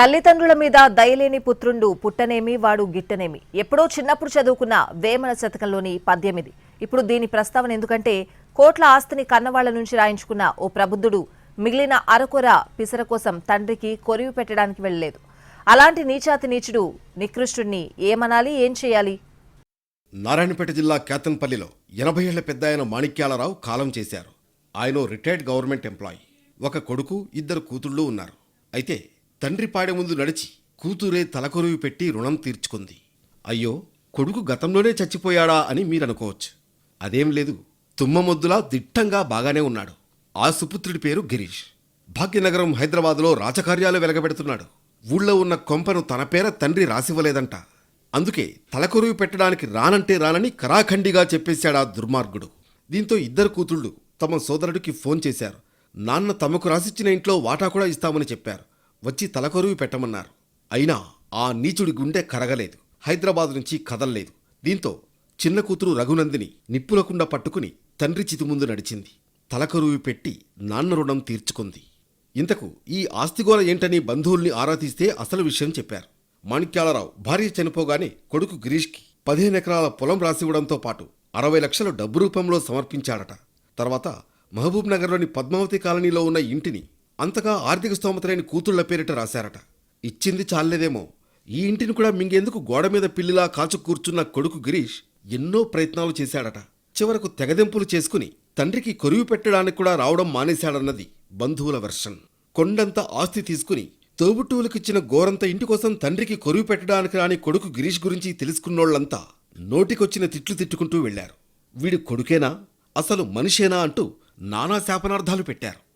తల్లిదండ్రుల మీద దయలేని పుత్రుండు పుట్టనేమి వాడు గిట్టనేమి. ఎప్పుడో చిన్నప్పుడు చదువుకున్న వేమన శతకంలోని పద్యం ఇది. ఇప్పుడు దీని ప్రస్తావన ఎందుకంటే కోట్ల ఆస్తిని కన్నవాళ్ళ నుంచి రాయించుకున్న ఓ ప్రబుద్ధుడు మిగిలిన అరకొర పిసర కోసం తండ్రికి కొరివి పెట్టడానికి వెళ్ళలేదు. అలాంటి నీచాతి నీచుడు నికృష్టుణ్ణి ఏమనాలి ఏం చేయాలి? నారాయణపేట జిల్లా కేతన్పల్లిలో ఎనభై ఏళ్ళ పెద్ద ఆయన మాణిక్యాలరావు కాలం చేశారు. ఆయన రిటైర్డ్ గవర్నమెంట్ ఎంప్లాయీ. ఒక కొడుకు ఇద్దరు కూతుళ్ళు ఉన్నారు. అయితే తండ్రి పాడే ముందు నడిచి కూతురే తలకొరువి పెట్టి రుణం తీర్చుకుంది. అయ్యో కొడుకు గతంలోనే చచ్చిపోయాడా అని మీరనుకోవచ్చు. అదేం లేదు తుమ్మమొద్దులా దిట్టంగా బాగానే ఉన్నాడు. ఆ సుపుత్రుడి పేరు గిరీష్. భాగ్యనగరం హైదరాబాదులో రాజకార్యాలు వెలగబెడుతున్నాడు. ఊళ్ళో ఉన్న కొంపను తన పేర తండ్రి రాసివ్వలేదంట. అందుకే తలకొరువు పెట్టడానికి రానంటే రానని కరాఖండిగా చెప్పేశాడా దుర్మార్గుడు. దీంతో ఇద్దరు కూతుళ్ళు తమ సోదరుడికి ఫోన్ చేశారు. నాన్న తమకు రాసిచ్చిన ఇంట్లో వాటా కూడా ఇస్తామని చెప్పారు. వచ్చి తలకొరువి పెట్టమన్నారు. అయినా ఆ నీచుడి గుండె కరగలేదు. హైదరాబాద్ నుంచి కదల్లేదు. దీంతో చిన్న కూతురు రఘునందిని నిప్పులకుండా పట్టుకుని తండ్రి చితి ముందు నడిచింది. తలకరువి పెట్టి నాన్న రుణం తీర్చుకుంది. ఇంతకు ఈ ఆస్తిగోల ఏంటని బంధువుల్ని ఆరా తీస్తే అసలు విషయం చెప్పారు. మాణిక్యాలరావు భార్య చనిపోగానే కొడుకు గిరీష్కి పదిహేను ఎకరాల పొలం రాసివ్వడంతో పాటు అరవై లక్షలు డబ్బు రూపంలో సమర్పించాడట. తర్వాత మహబూబ్ నగర్లోని పద్మావతి కాలనీలో ఉన్న ఇంటిని అంతగా ఆర్థిక స్తోమత లేని కూతుళ్ళ పేరిట రాశారట. ఇచ్చింది చాలేదేమో ఈ ఇంటిని కూడా మింగేందుకు గోడ మీద పిల్లిలా కాచు కూర్చున్న కొడుకు గిరీష్ ఎన్నో ప్రయత్నాలు చేశాడట. చివరకు తెగదెంపులు చేసుకుని తండ్రికి కొరివి పెట్టడానికి కూడా రావడం మానేశాడన్నది బంధువుల వెర్షన్. కొండంత ఆస్తి తీసుకుని తోబుట్టువులకిచ్చిన గోరంత ఇంటి కోసం తండ్రికి కొరివి పెట్టడానికి రాని కొడుకు గిరీష్ గురించి తెలుసుకున్నోళ్ళంతా నోటికొచ్చిన తిట్లు తిట్టుకుంటూ వెళ్ళారు వీడి కొడుకేనా? అసలు మనిషేనా? అంటూ నానా శాపనార్థాలు పెట్టారు.